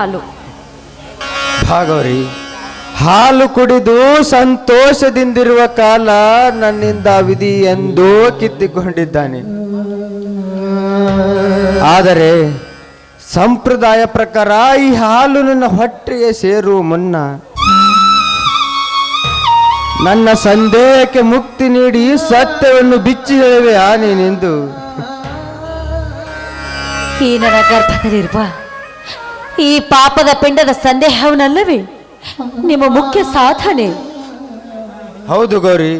ಹಾಲು. ಭಾಗವರಿ ಹಾಲು ಕುಡಿದು ಸಂತೋಷದಿಂದಿರುವ ಕಾಲ ನನ್ನಿಂದ ವಿಧಿ ಎಂದು ಕಿತ್ತಿಕೊಂಡಿದ್ದಾನೆ. ಆದರೆ ಸಂಪ್ರದಾಯ ಪ್ರಕಾರ ಈ ಹಾಲು ನನ್ನ ಹೊಟ್ಟೆಗೆ ಸೇರುವ ಮುನ್ನ ನನ್ನ ಸಂದೇಹಕ್ಕೆ ಮುಕ್ತಿ ನೀಡಿ ಸತ್ಯವನ್ನು ಬಿಚ್ಚಿ ಹೇಳುವೆ ಆ ನೀನೆಂದು ಈ ನನ್ನ ಈ ಪಾಪದ ಪಿಂಡದ ಸಂದೇಹವನ್ನಲ್ಲವೇ? ನಿಮ್ಮ ಮುಖ್ಯ ಸಾಧನೆ. ಹೌದು ಗೌರಿ,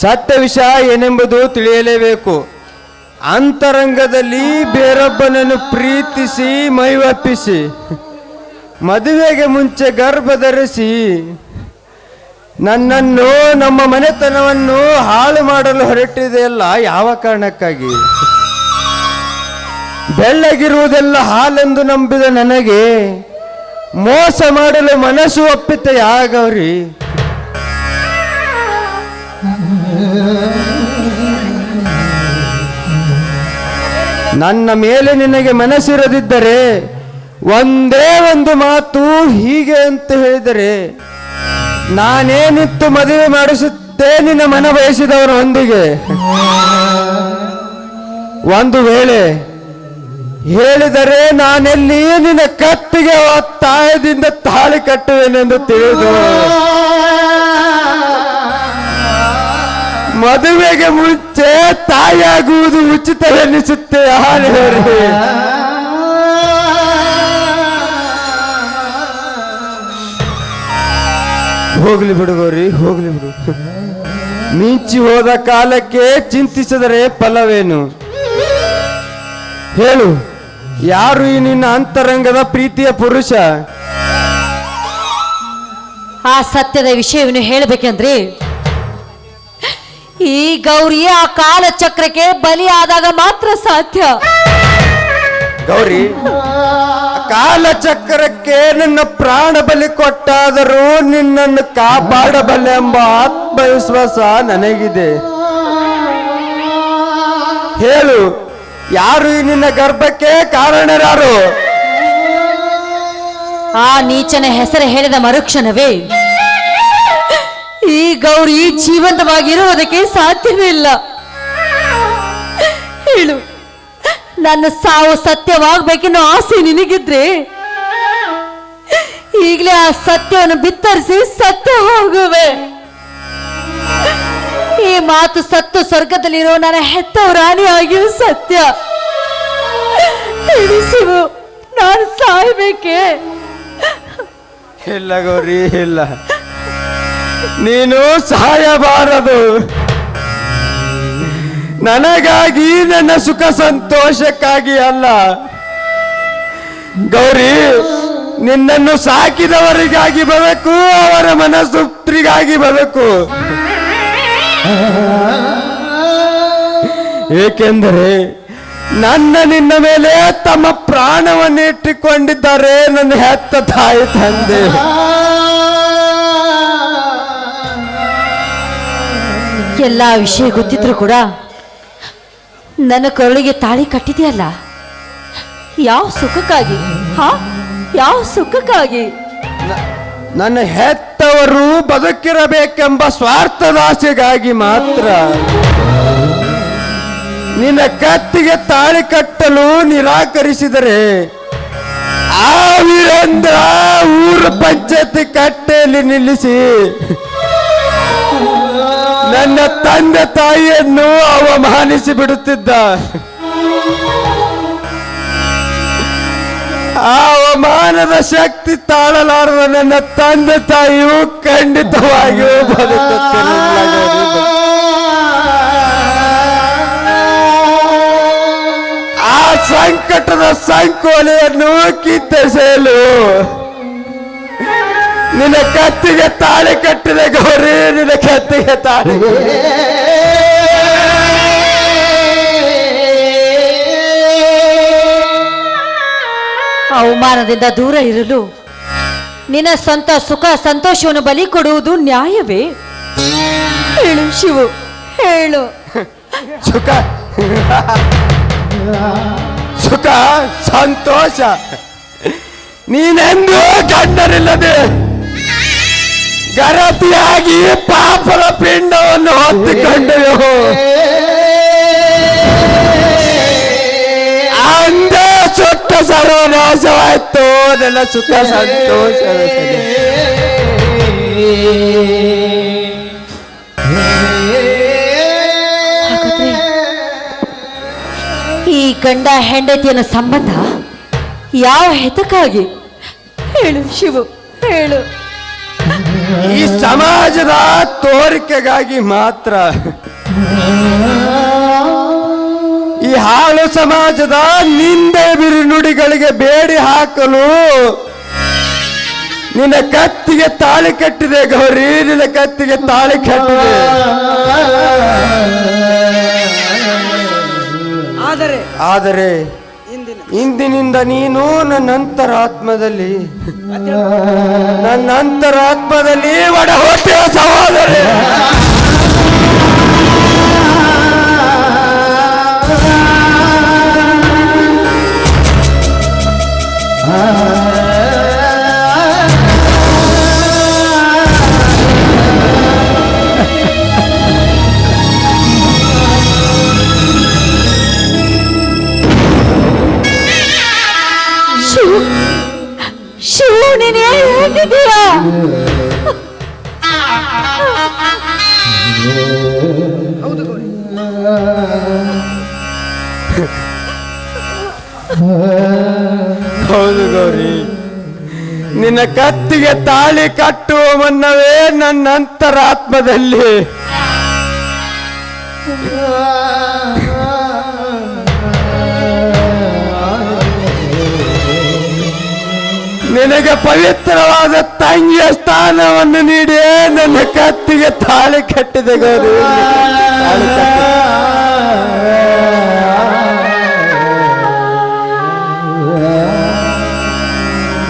ಸತ್ಯ ವಿಷಯ ಏನೆಂಬುದು ತಿಳಿಯಲೇಬೇಕು. ಅಂತರಂಗದಲ್ಲಿ ಬೇರೊಬ್ಬನನ್ನು ಪ್ರೀತಿಸಿ, ಮೈವಪ್ಪಿಸಿ, ಮದುವೆಗೆ ಮುಂಚೆ ಗರ್ಭ ಧರಿಸಿ, ನನ್ನನ್ನು, ನಮ್ಮ ಮನೆತನವನ್ನು ಹಾಳು ಮಾಡಲು ಹೊರಟಿದೆಯಲ್ಲ, ಯಾವ ಕಾರಣಕ್ಕಾಗಿ? ಬೆಳ್ಳಗಿರುವುದೆಲ್ಲ ಹಾಲೆಂದು ನಂಬಿದ ನನಗೆ ಮೋಸ ಮಾಡಲು ಮನಸ್ಸು ಒಪ್ಪಿತ ಯಾಗವ್ರಿ ನನ್ನ ಮೇಲೆ ನಿನಗೆ ಮನಸ್ಸಿರದಿದ್ದರೆ ಒಂದೇ ಒಂದು ಮಾತು ಹೀಗೆ ಅಂತ ಹೇಳಿದರೆ, ನಾನೇನಿತ್ತು ಮದುವೆ ಮಾಡಿಸುತ್ತೇ ನಿನ್ನ ಮನ ಬಯಸಿದವರೊಂದಿಗೆ ಒಂದು ವೇಳೆ ಹೇಳಿದರೆ ನಾನೆಲ್ಲಿ ನಿನ್ನ ಕತ್ತಿಗೆ ಒತ್ತಾಯದಿಂದ ತಾಳಿ ಕಟ್ಟುವೆನೆಂದು ತಿಳಿದು ಮದುವೆಗೆ ಮುಂಚೆ ತಾಯಿಯಾಗುವುದು ಉಚಿತವೆನಿಸುತ್ತೆ ಹಾಲೇರಿ ಹೋಗ್ಲಿ ಬಿಡುಗೋರಿ ಹೋಗ್ಲಿ ಬಿಡು. ಮಿಂಚಿ ಹೋದ ಕಾಲಕ್ಕೆ ಚಿಂತಿಸಿದರೆ ಫಲವೇನು? ಹೇಳು. ಯಾರು ಈ ನಿನ್ನ ಅಂತರಂಗದ ಪ್ರೀತಿಯ ಪುರುಷ? ಆ ಸತ್ಯದ ವಿಷಯವನ್ನು ಹೇಳಬೇಕೆಂದ್ರೆ ಈ ಗೌರಿ ಆ ಕಾಲಚಕ್ರಕ್ಕೆ ಬಲಿಯಾದಾಗ ಮಾತ್ರ ಸಾಧ್ಯ. ಗೌರಿ ಕಾಲಚಕ್ರಕ್ಕೆ ನನ್ನ ಪ್ರಾಣ ಬಲಿ ಕೊಟ್ಟಾದರೂ ನಿನ್ನನ್ನು ಕಾಪಾಡಬಲ್ಲೆ ಎಂಬ ಆತ್ಮವಿಶ್ವಾಸ ನನಗಿದೆ. ಹೇಳು ಯಾರು ನಿನ್ನ ಗರ್ಭಕ್ಕೆ ಕಾರಣರಾರು? ಆ ನೀಚನ ಹೆಸರು ಹೇಳಿದ ಮರುಕ್ಷಣವೇ? ಈ ಗೌರಿ ಜೀವಂತವಾಗಿರುವುದಕ್ಕೆ ಸಾಧ್ಯವೇ ಇಲ್ಲ ಹೇಳು, ನನ್ನ ಸಾವು ಸತ್ಯವಾಗಬೇಕೆನ್ನೋ ಆಸೆ ನಿನಗಿದ್ರೆ? ಈಗಲೇ ಆ ಸತ್ಯವನ್ನು ಬಿತ್ತರಿಸಿ ಸತ್ಯ ಹೋಗುವೆ ಈ ಮಾತು ಸತ್ತು ಸ್ವರ್ಗದಲ್ಲಿರೋ ನನ್ನ ಹೆತ್ತ ರಾಣಿಯಾಗಿಯೂ ಸತ್ಯ. ಶಿವು ನಾನು ಸಾಯ್ಬೇಕೆ? ಇಲ್ಲ ಗೌರಿ, ಇಲ್ಲ. ನೀನು ಸಾಯಬಾರದು. ನನಗಾಗಿ ನನ್ನ ಸುಖ ಸಂತೋಷಕ್ಕಾಗಿ ಅಲ್ಲ. ಗೌರಿ, ನಿನ್ನನ್ನು ಸಾಕಿದವರಿಗಾಗಿ ಬರಬೇಕು ಅವರ ಮನಸ್ಸುಪ್ತಿಗಾಗಿ ಬರಬೇಕು ಏಕೆಂದರೆ ನನ್ನ ನಿನ್ನ ಮೇಲೆ ತಮ್ಮ ಪ್ರಾಣವನ್ನು ಇಟ್ಟುಕೊಂಡಿದ್ದಾರೆ ನನ್ನ ಹೆತ್ತ ತಾಯಿ ತಂದೆ. ಎಲ್ಲ ವಿಷಯ ಗೊತ್ತಿದ್ರು ಕೂಡ ನನ್ನ ಕರುಳಿಗೆ ತಾಳಿ ಕಟ್ಟಿದೆಯಲ್ಲ? ಯಾವ ಸುಖಕ್ಕಾಗಿ ಹಾ? ಯಾವ ಸುಖಕ್ಕಾಗಿ? ನನ್ನ ಹೆತ್ತವರು ಬದುಕಿರಬೇಕೆಂಬ ಸ್ವಾರ್ಥದಾಸೆಗಾಗಿ ಮಾತ್ರ. ನಿನ್ನ ಕತ್ತಿಗೆ ತಾಳಿ ಕಟ್ಟಲು ನಿರಾಕರಿಸಿದರೆ ಆ ವೀರೇಂದ್ರ ಊರ ಪಂಚಾಯತಿ ಕಟ್ಟೆಯಲ್ಲಿ ನಿಲ್ಲಿಸಿ ನನ್ನ ತಂದೆ ತಾಯಿಯನ್ನು ಅವಮಾನಿಸಿ ಬಿಡುತ್ತಿದ್ದ ಅವಮಾನದ ಶಕ್ತಿ ತಾಳಲಾರದ ನನ್ನ ತಂದೆ ತಾಯಿಯು ಖಂಡಿತವಾಗಿಯೂ ಆ ಸಂಕಟದ ಸಂಕೋಲೆಯನ್ನು ಕಿತ್ತೆಸೆಯಲು ನಿನ್ನ ಕತ್ತಿಗೆ ತಾಳೆ ಕಟ್ಟಿದೆ ಗೌರಿ, ನಿನ್ನ ಕತ್ತಿಗೆ ತಾಳಿ ಅವಮಾನದಿಂದ ದೂರ ಇರಲು ನಿನ್ನ ಸ್ವಂತ ಸುಖ ಸಂತೋಷವನ್ನು ಬಲಿ ಕೊಡುವುದು ನ್ಯಾಯವೇ? ಹೇಳು ಶಿವು, ಹೇಳು. ಸುಖ. ಸುಖ, ಸಂತೋಷ. ನೀನೆಂದೂ ಗಂಡರಿಲ್ಲದೆ ಗರತಿಯಾಗಿ ಪಾಪದ ಪಿಂಡವನ್ನು ಹೊತ್ತುಕೊಂಡೆಯೋ? ಸರ್ವನಾಶವಾಯ್ತು ನನ್ನ ಸುಖ ಸಂತೋಷ ಈ ಗಂಡ ಹೆಂಡತಿಯನ ಸಂಬಂಧ ಯಾವ ಹೆತಕ್ಕಾಗಿ? ಹೇಳು ಶಿವು ಹೇಳು. ಈ ಸಮಾಜದ ತೋರಿಕೆಗಾಗಿ ಮಾತ್ರ ಈ ಹಾಳು ಸಮಾಜದ ನಿಂದೆ ಬಿರುನುಡಿಗಳಿಗೆ ಬೇಡಿ ಹಾಕಲು. ನಿನ್ನ ಕತ್ತಿಗೆ ತಾಳಿ ಕಟ್ಟಿದೆ ಗೌರಿ ನಿನ್ನ ಕತ್ತಿಗೆ ತಾಳಿ ಕಟ್ಟಿದೆ. ಆದರೆ ಆದರೆ ಇಂದಿನ ಇಂದಿನಿಂದ ನೀನು ನನ್ನ ಅಂತರಾತ್ಮದಲ್ಲಿ ನನ್ನ ಅಂತರಾತ್ಮದಲ್ಲಿ ಒಡ ಹೋಗ್ತೀಯ ಸಹೋದರಿ ಶಿವು ಶಿವು ನೀನು ಹೇಗಿದೀಯಾ ಹೌದು ಗೌರಿ ಹೌದು ಗೌರಿ. ನಿನ್ನ ಕತ್ತಿಗೆ ತಾಳಿ ಕಟ್ಟುವ ಮುನ್ನವೇ ನನ್ನ ಅಂತರಾತ್ಮದಲ್ಲಿ. ನಿನಗೆ ಪವಿತ್ರವಾದ ತಂಗಿಯ ಸ್ಥಾನವನ್ನು ನೀಡಿ ನನ್ನ ಕತ್ತಿಗೆ ತಾಳಿ ಕಟ್ಟಿದೆ ಗೌರಿ.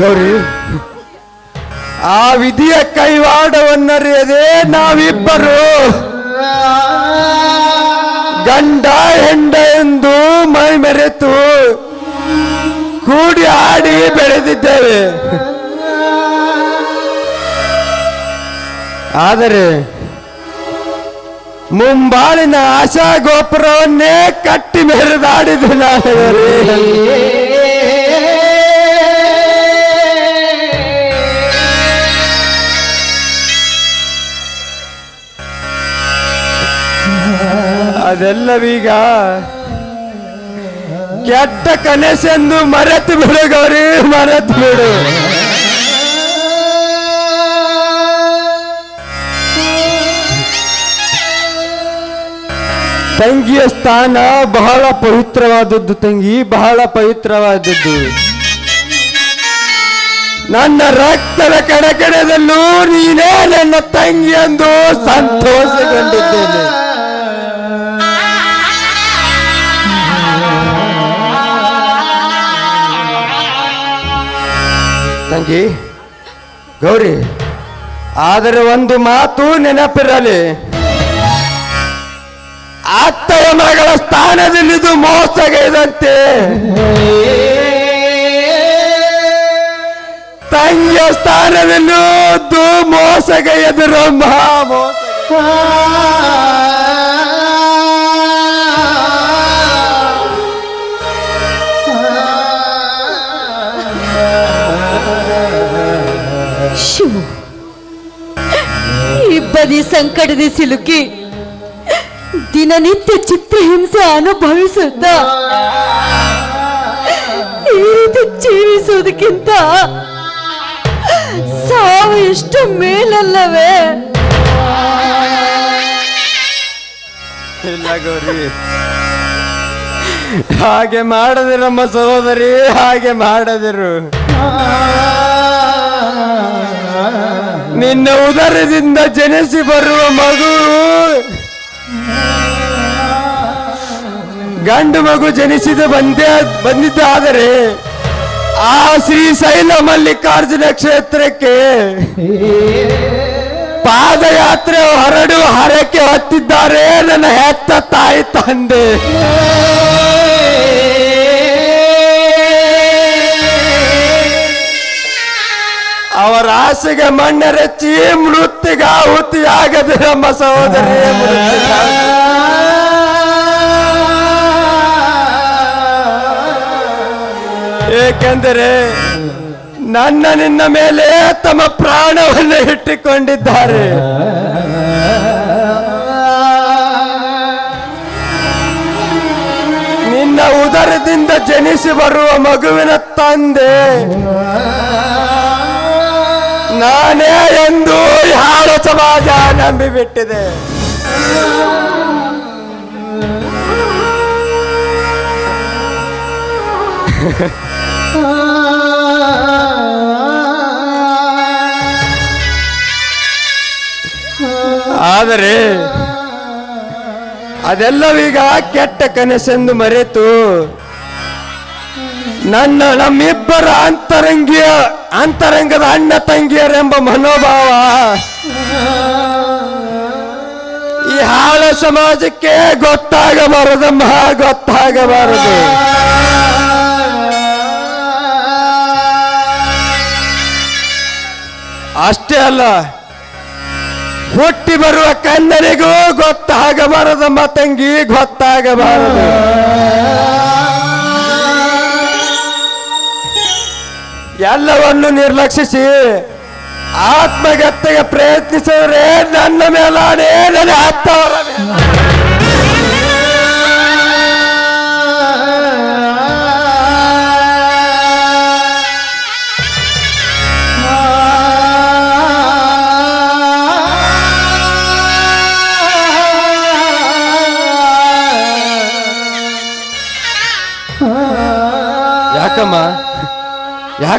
ಗೌರಿ, ಆ ವಿಧಿಯ ಕೈವಾಡವನ್ನರಿಯದೆ ನಾವಿಬ್ಬರು. ಗಂಡ, ಹೆಂಡ ಎಂದು ಮೈ ಮೆರೆತು ಕೂಡಿ ಆಡಿ ಬೆಳೆದಿದ್ದೇವೆ. ಆದರೆ ಮುಂಬಾಳಿನ ಆಶಾ ಗೋಪುರವನ್ನೇ ಕಟ್ಟಿ ಮೆರೆದಾಡಿದ್ದು ನಾನು ಅದೆಲ್ಲವೀಗ? ಕೆಟ್ಟ ಕನಸೆಂದು ಮರೆತು ಬಿಡು ಗೌರಿ, ಮರೆತು ಬಿಡು. ತಂಗಿಯ ಸ್ಥಾನ ಬಹಳ ಪವಿತ್ರವಾದದ್ದು ತಂಗಿ, ಬಹಳ ಪವಿತ್ರವಾದದ್ದು. ನನ್ನ ರಕ್ತದ ಕಡಕಡದಲ್ಲೂ ನೀನೇ ನನ್ನ ತಂಗಿ ಎಂದು ಸಂತೋಷಗೊಂಡಿದ್ದೇನೆ. ತಂಗಿ ಗೌರಿ, ಆದರೆ ಒಂದು ಮಾತು ನೆನಪಿರಲಿ. ಅತ್ತಯ ಮಗಳ ಸ್ಥಾನದಲ್ಲಿದು ಮೋಸಗೈದಂತೆ ತಂಗಿಯ ಸ್ಥಾನದಲ್ಲೂ ದು ಮೋಸಗೈಯದರು ಮಹಾ ಮೋಸ ಶಿವು. ಇಬ್ಬದಿ ಸಂಕಟದ ಸಿಲುಕಿ ದಿನನಿತ್ಯ ಚಿತ್ರಹಿಂಸೆ ಅನುಭವಿಸುತ್ತ ಈ ರೀತಿ ಸಾವು ಎಷ್ಟು ಮೇಲಲ್ಲವೇ. ಇಲ್ಲ ಗೌರಿ. ಹಾಗೆ ಮಾಡದಿರಮ್ಮ ಸಹೋದರಿ, ಹಾಗೆ ಮಾಡದಿರು. ನಿನ್ನ ಉದರದಿಂದ ಜನಿಸಿ ಬರುವ ಮಗು. ಗಂಡು ಮಗು ಜನಿಸಿದ ಬಂದೇ ಬಂದಿದ್ದಾದರೆ ಆ ಶ್ರೀಶೈಲ ಮಲ್ಲಿಕಾರ್ಜುನ ಕ್ಷೇತ್ರಕ್ಕೆ ಪಾದಯಾತ್ರೆ ಹೊರಡು ಹರಕೆ ಹೊತ್ತಿದ್ದಾರೆ ನನ್ನ ಹೆತ್ತ ತಾಯಿ ತಂದೆ. ಅವರ ಆಸೆಗೆ ಮಣ್ಣೆರಚಿ ಮೃತ್ಯುಗಾಹುತಿಯಾಗದು ನಮ್ಮ ಸಹೋದರಿ ಏಕೆಂದರೆ ನನ್ನ ನಿನ್ನ ಮೇಲೆ ತಮ್ಮ ಪ್ರಾಣವನ್ನು ಇಟ್ಟುಕೊಂಡಿದ್ದಾರೆ. ನಿನ್ನ ಉದರದಿಂದ ಜನಿಸಿ ಬರುವ ಮಗುವಿನ ತಂದೆ. ನಾನೇ ಎಂದು ಯಾರ ಸಮಾಜ ನಂಬಿಬಿಟ್ಟಿದೆ. ಆದರೆ ಅದೆಲ್ಲವೀಗ ಕೆಟ್ಟ ಕನಸೆಂದು ಮರೆತು ನನ್ನ ನಮ್ಮಿಬ್ಬರ ಅಂತರಂಗಿಯ, ಅಂತರಂಗದ ಅಣ್ಣ ತಂಗಿಯರೆಂಬ ಮನೋಭಾವ. ಈ ಹಾಳ ಸಮಾಜಕ್ಕೆ ಗೊತ್ತಾಗಬಾರದಮ್ಮ, ಗೊತ್ತಾಗಬಾರದು. ಅಷ್ಟೇ ಅಲ್ಲ, ಹುಟ್ಟಿ ಬರುವ ಕನ್ನಡಿಗೂ ಗೊತ್ತಾಗಬಾರದಮ್ಮ ತಂಗಿ, ಗೊತ್ತಾಗಬಾರದು. ಎಲ್ಲವನ್ನು ನಿರ್ಲಕ್ಷಿಸಿ ಆತ್ಮಗತ್ತೆಗೆ ಪ್ರಯತ್ನಿಸಿದರೆ ನನ್ನ ಮೇಲಾನೆ ನನ್ನ ಹತ್ತವರ ಮೇಲೆ.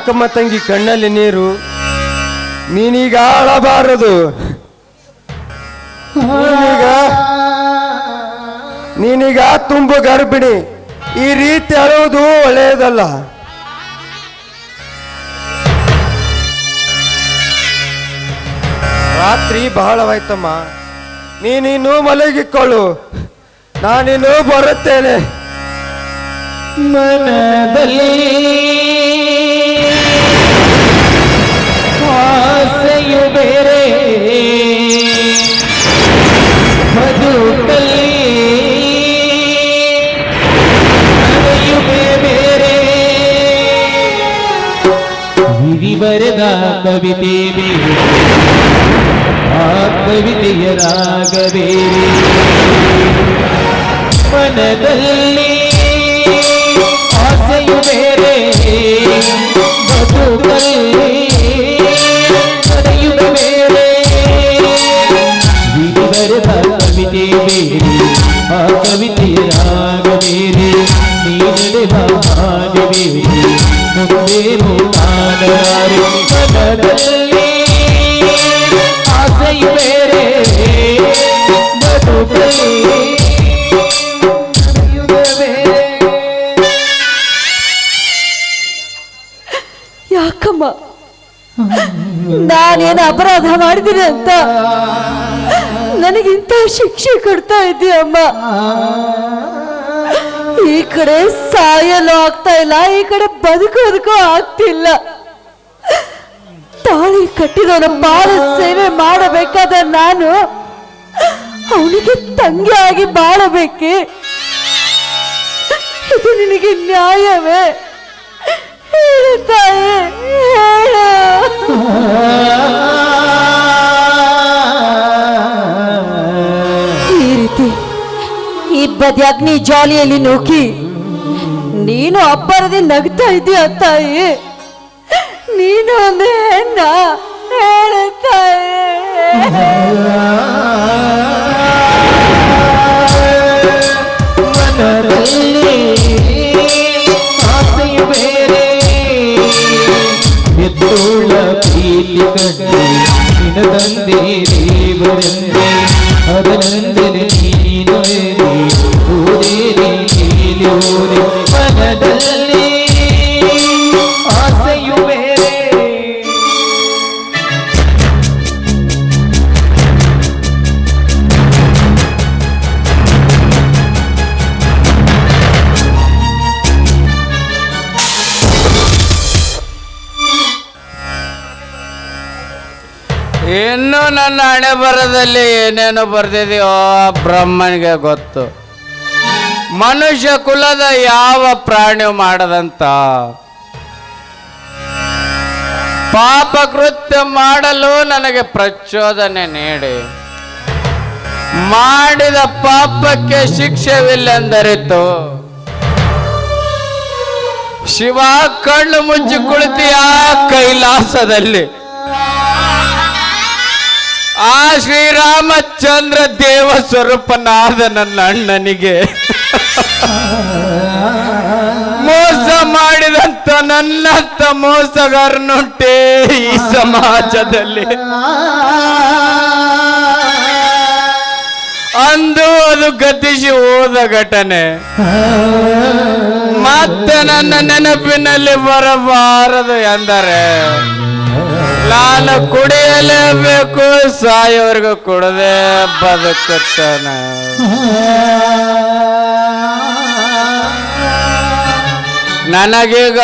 ಯಾಕಮ್ಮ ತಂಗಿ ಕಣ್ಣಲ್ಲಿ ನೀರು ನೀನೀಗ ಆಳಬಾರದು ನೀನೀಗ ನೀನೀಗ ತುಂಬ ಗರ್ಭಿಣಿ, ಈ ರೀತಿ ಅಳೋದು ಒಳ್ಳೆಯದಲ್ಲ. ರಾತ್ರಿ ಬಹಳವಾಯ್ತಮ್ಮ ನೀನಿನ್ನೂ ಮಲಗಿಕೊಳ್ಳು, ನಾನಿನ್ನೂ ಬರುತ್ತೇನೆ. ಮನದಲ್ಲಿ ಬರೆದ ಕವಿತೆ ಬೇರೆ ಆ ಕವಿತೆಯ? ರಾಗ ಬೇರೆ ಮನದಲ್ಲಿ ಆಸೆಯು ಬೇರೆ ಬದುಕಲ್ಲಿ ಬೇರೆ ಯಾಕಮ್ಮ? ನಾನೇನು ಅಪರಾಧ ಮಾಡಿದ್ದೀನಿ ಅಂತ? ನನಗಿಂತ ಶಿಕ್ಷೆ ಕೊಡ್ತಾ ಇದ್ದೀಯಮ್ಮ ಈ ಕಡೆ ಸಾಯಲು ಆಗ್ತಾ ಇಲ್ಲ, ಈ ಕಡೆ ಬದುಕೋದಕ್ಕೂ ಆಗ್ತಿಲ್ಲ. ತಾಳಿ ಕಟ್ಟಿದವನ ಬಾಳ ಸೇವೆ ಮಾಡಬೇಕಾದ ನಾನು ಅವನಿಗೆ ತಂಗಿಯಾಗಿ ಬಾಳಬೇಕೆ? ಇದು ನಿನಗೆ ನ್ಯಾಯವೇ? ಹೇಳು ತಾಯಿ, ಹೇಳು. ಈ ರೀತಿ ಈ ಅಗ್ನಿ ಜಾಲಿಯಲ್ಲಿ ನೂಕಿ ನೀನು ಅಬ್ಬರದೆ ನಗ್ತಾ ಇದೀಯ ತಾಯಿ? ನೀನು ಒಂದು ಹೆಣ್ಣ ಹೇಳು ತಾಯಿ ಮನದಲ್ಲಿ ಆಸೆಯು ಬೇರೆ ಎದ್ದೋಳ ಪ್ರೀತಿ ಕಂಡೆ ನಿನದಂದೆ ಇನ್ನು ನನ್ನ ಹಣೆ ಬರದಲ್ಲಿ ಏನೇನು ಬರ್ದಿದೆಯೋ ಬ್ರಹ್ಮನಿಗೆ ಗೊತ್ತು. ಮನುಷ್ಯ ಕುಲದ ಯಾವ ಪ್ರಾಣಿ ಮಾಡದಂತ. ಪಾಪ ಕೃತ್ಯ ಮಾಡಲು ನನಗೆ ಪ್ರಚೋದನೆ ನೀಡಿ. ಮಾಡಿದ ಪಾಪಕ್ಕೆ ಶಿಕ್ಷೆವಿಲ್ಲೆಂದರಿತು. ಶಿವ ಕಣ್ಣು ಮುಚ್ಚಿ ಕುಳಿತಿಯ ಕೈಲಾಸದಲ್ಲಿ. ಆ ಶ್ರೀರಾಮಚಂದ್ರ ದೇವ ಸ್ವರೂಪನಾದ ನನ್ನ ಅಣ್ಣನಿಗೆ. ಮೋಸ ಮಾಡಿದಂತ ನನ್ನಂತ ಮೋಸಗಾರನುಂಟೆ ಈ ಸಮಾಜದಲ್ಲಿ. ಅಂದು ಅದು ಗತಿಸಿ ಹೋದ ಘಟನೆ. ಮತ್ತೆ ನನ್ನ ನೆನಪಿನಲ್ಲಿ ಬರಬಾರದು ಎಂದರೆ. ನಾನು ಕುಡಿಯಲೇಬೇಕು ಸಾಯೋರ್ಗು ಕುಡದೆ ಬದುಕುತ್ತಾನ. ನನಗೀಗ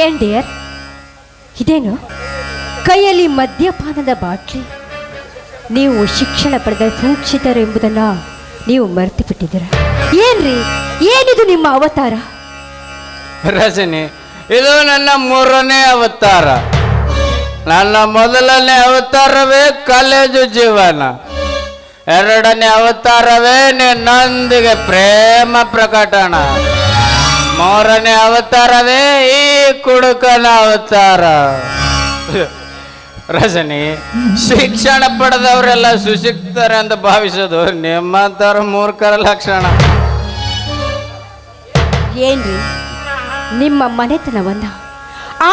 ಏನ್ ಡಿಯರ್? ಇದೇನು? ಕೈಯಲ್ಲಿ ಮದ್ಯಪಾನದ ಬಾಟ್ಲಿ? ನೀವು ಶಿಕ್ಷಣ ಪಡೆದ ಸೂಕ್ಷಿತರು ಎಂಬುದನ್ನ ನೀವು ಮರೆತು ಬಿಟ್ಟಿದ್ದೀರ ಏನ್ರಿ? ಏನಿದು ನಿಮ್ಮ ಅವತಾರ? ರಜನಿ, ಇದು ನನ್ನ ಮೂರನೇ ಅವತಾರ. ನನ್ನ ಮೊದಲನೇ ಅವತಾರವೇ ಕಾಲೇಜು ಜೀವನ. ಎರಡನೇ ಅವತಾರವೇ ನನ್ನೊಂದಿಗೆ ಪ್ರೇಮ ಪ್ರಕಟಣ. ಮೂರನೇ ಅವತಾರವೇ ಈ ಕುಡುಕನ ಅವತಾರ. ರಜನಿ, ಶಿಕ್ಷಣ ಪಡೆದವರೆಲ್ಲ ಸುಶಿಕ್ತರೆ ಅಂತ ಭಾವಿಸೋದು ನಿಮ್ಮಂತರ ಮೂರ್ಖರ ಲಕ್ಷಣ. ಏನ್ರಿ? ನಿಮ್ಮ ಮನೆತನವನ್ನ,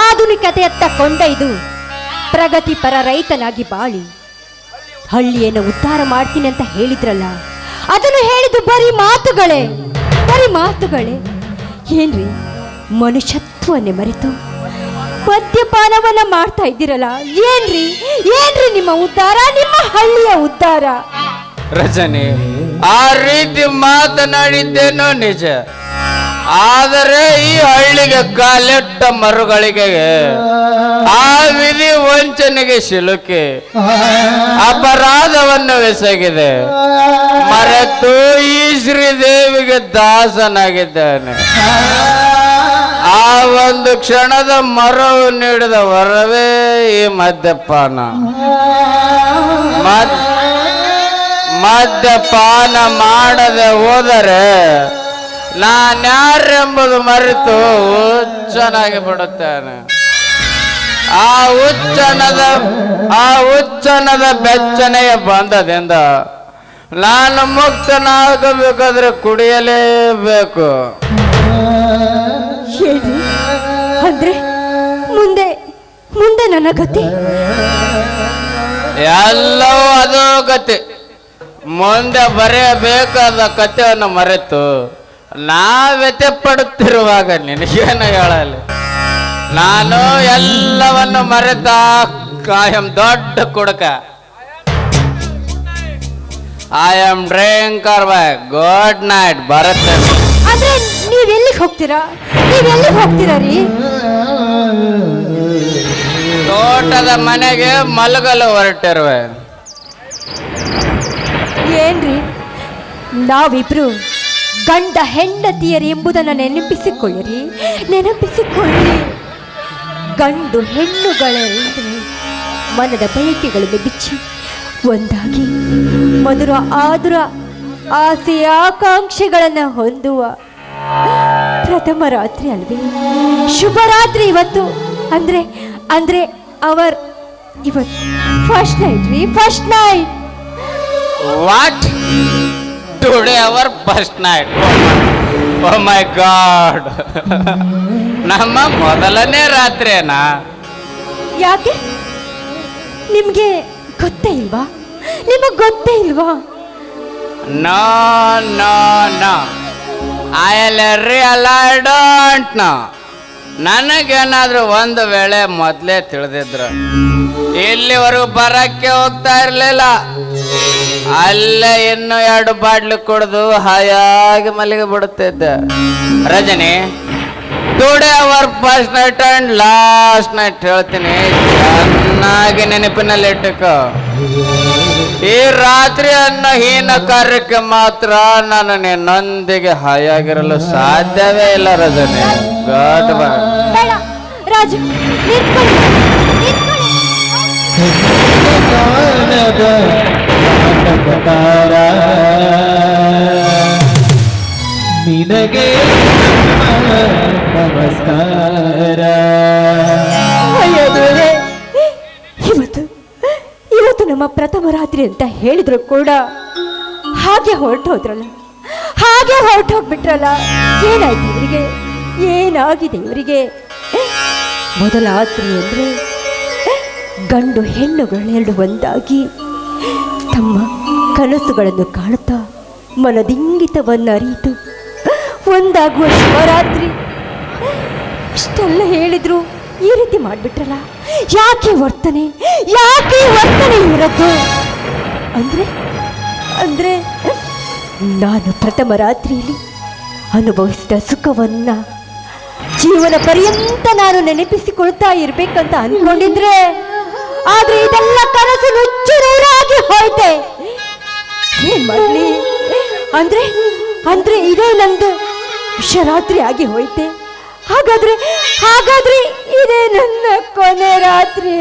ಆಧುನಿಕತೆಯತ್ತ ಕೊಂಡೊಯ್ದು, ಪ್ರಗತಿಪರ ರೈತನಾಗಿ ಬಾಳಿ. ಹಳ್ಳಿಯನ್ನು ಉದ್ಧಾರ ಮಾಡ್ತೀನಿ ಅಂತ ಹೇಳಿದ್ರಲ್ಲ, ಅದನ್ನು ಹೇಳಿದ್ದು ಬರೀ ಮಾತುಗಳೇ ಬರೀ ಮಾತುಗಳೇ. ಏನ್ರಿ? ಮನುಷ್ಯತ್ವನ್ನೇ ಮರೆತು ಮದ್ಯಪಾನವನ್ನ ಮಾಡ್ತಾ ಇದ್ದೀರಲ್ಲ? ಏನ್ರಿ? ಏನ್ರಿ ನಿಮ್ಮ ಉದ್ಧಾರ ನಿಮ್ಮ ಹಳ್ಳಿಯ ಉದ್ಧಾರ ರಜನಿ, ಆ ರೀತಿ ಮಾತನಾಡಿದ್ದೇನೋ ನಿಜ. ಆದರೆ ಈ ಹಳ್ಳಿಗೆ ಕಾಲೆಟ್ಟ ಮರುಗಳಿಗೆ ಆ ವಿಧಿ ವಂಚನೆಗೆ ಸಿಲುಕಿ ಅಪರಾಧವನ್ನು ಎಸಗಿದೆ. ಮರೆತು ಈ ಶ್ರೀದೇವಿಗೆ ದಾಸನಾಗಿದ್ದಾನೆ. ಆ ಒಂದು ಕ್ಷಣದ ಮರವು ನೀಡಿದ ವರವೇ ಈ ಮದ್ಯಪಾನ. ಮದ್ಯಪಾನ ಮಾಡದೆ ಹೋದರೆ ನಾನ್ಯಾರೆಂಬುದು ಮರೆತು ಹುಚ್ಚನಾಗಿ ಬಿಡುತ್ತೇನೆ. ಆ ಹುಚ್ಚನದ ಆ ಹುಚ್ಚನದ ಬೆಚ್ಚನೆಯ ಬಂದದಿಂದ ನಾನು ಮುಕ್ತನಾಗಬೇಕಾದ್ರೆ ಕುಡಿಯಲೇಬೇಕು. ಏನ್ರಿ ಅಂದ್ರೆ ಮುಂದೆ ಮುಂದೆ ನನ್ನ ಗತಿ. ಎಲ್ಲವೂ ಅದು ಗತಿ. ಮುಂದೆ ಬರೆಯಬೇಕಾದ ಕಥೆಯನ್ನು ಮರೆತು ನಾ ವ್ಯತೆ ಪಡುತ್ತಿರುವಾಗ ನಿನಗೇನು ಹೇಳಲಿ? ನಾನು ಎಲ್ಲವನ್ನು ಮರೆತ ಕಾಯಂ ದೊಡ್ಡ ಕುಡಕ. I am drinker bye good night ಬರುತ್ತೇನೆ ಅಂದ್ರೆ ನೀವ್ ಎಲ್ಲಿಗೆ ಹೋಗ್ತೀರಾ? ನೀವ್ ಎಲ್ಲಿಗೆ ಹೋಗ್ತೀರಾ ರೀ? ತೋಟದ ಮನೆಗೆ ಮಲಗಲು ಹೊರಟಿರುವೆ. ಏನ್ರಿ? ನಾವಿಬ್ರು ಗಂಡ ಹೆಂಡತಿಯರು ಎಂಬುದನ್ನು ನೆನಪಿಸಿಕೊಳ್ಳಿರಿ. ನೆನಪಿಸಿಕೊಳ್ಳಿ. ಗಂಡು ಹೆಣ್ಣುಗಳೆಂದರೆ ಮನದ ಬಯಕೆಗಳನ್ನು ಬಿಚ್ಚಿ ಒಂದಾಗಿ ಮಧುರ ಆದುರ ಆಸೆ ಆಕಾಂಕ್ಷೆಗಳನ್ನು ಹೊಂದುವ ಪ್ರಥಮ ರಾತ್ರಿ ಅಲ್ವೇ? ಶುಭ ರಾತ್ರಿ ಇವತ್ತು. ಅಂದ್ರೆ ಅಂದ್ರೆ ಅವರ್ ಇವತ್ತು ಫಸ್ಟ್ ನೈಟ್ ರೀ? First night what today our first night oh my God ನಮ್ಮ ಮೊದಲನೇ ರಾತ್ರಿನಾ ಯಾಕೆ? ನಿಮ್ಗೆ ಗೊತ್ತೇ ಇಲ್ವಾ? ನಿಮಗೆ ಗೊತ್ತೇ ಇಲ್ವಾ? No no no. I don't know ನನಗೇನಾದ್ರೂ ಒಂದು ವೇಳೆ ಮೊದಲೇ ತಿಳಿದಿದ್ರು. ಇಲ್ಲಿವರೆಗೂ ಬರಕ್ಕೆ ಹೋಗ್ತಾ ಇರಲಿಲ್ಲ. ಅಲ್ಲೇ ಇನ್ನೂ ಎರಡು ಬಾಟ್ಲು ಕುಡಿದು ಹಾಯಾಗಿ ಮಲಗಿ ಬಿಡುತ್ತಿದ್ದೆ Rajini today our first night and last night ಹೇಳ್ತೀನಿ. ಚೆನ್ನಾಗಿ ನೆನಪಿನಲ್ಲಿ ಇಟ್ಟುಕೋ ಈ ರಾತ್ರಿ ಅನ್ನ ಹೀನ ಕಾರ್ಯಕ್ಕೆ ಮಾತ್ರ ನಾನು ನಿನ್ನೊಂದಿಗೆ ಹಾಯಾಗಿರಲು ಸಾಧ್ಯವೇ ಇಲ್ಲ ರಜನೆ. ರಾಜು ನಾಟಕಕಾರ ನಿನಗೆ ರಾತ್ರಿ ಅಂತ ಹೇಳಿದ್ರು ಕೂಡ ಹಾಗೆ ಹೊರಟೋದ್ರಲ್ಲ ಹಾಗೆ ಹೊರಟೋಗ್ಬಿಟ್ರಲ್ಲ ಏನಾಯ್ತು ಇವರಿಗೆ? ಏನಾಗಿದೆ ಇವರಿಗೆ? ಮೊದಲ ರಾತ್ರಿ ಅಂದ್ರೆ ಗಂಡು ಹೆಣ್ಣುಗಳೆರಡು ಒಂದಾಗಿ ತಮ್ಮ ಕನಸುಗಳನ್ನು ಕಾಣುತ್ತಾ ಮನದಿಂಗಿತವನ್ನು ಅರಿತು ಒಂದಾಗುವ ಶಿವರಾತ್ರಿ. ಇಷ್ಟೆಲ್ಲ ಹೇಳಿದ್ರು ಈ ರೀತಿ ಮಾಡಿಬಿಟ್ರಲ್ಲ. ಯಾಕೆ ವರ್ತನೆ? ಯಾಕೆ ವರ್ತನೆ ಇರದ್ದು ಅಂದ್ರೆ? ಅಂದ್ರೆ, ನಾನು ಪ್ರಥಮ ರಾತ್ರಿಯಲ್ಲಿ ಅನುಭವಿಸಿದ ಸುಖವನ್ನ ಜೀವನ ಪರ್ಯಂತ ನಾನು ನೆನಪಿಸಿಕೊಳ್ತಾ ಇರ್ಬೇಕಂತ ಅನ್ಕೊಂಡಿದ್ರೆ, ಆದ್ರೆ ಇದೆಲ್ಲ ಕನಸು ನುಚ್ಚು ಹೋಯ್ತೆ. ಏನ್ ಮಾಡಲಿ ಅಂದ್ರೆ ಅಂದ್ರೆ ಇದೇ ನಂದು ವಿಷರಾತ್ರಿ ಆಗಿ ಹೋಯ್ತೆ. ಹಾಗಾದ್ರೆ ಹಾಗಾದ್ರೆ ಇದೇ ನನ್ನ ಕೊನೆ ರಾತ್ರಿ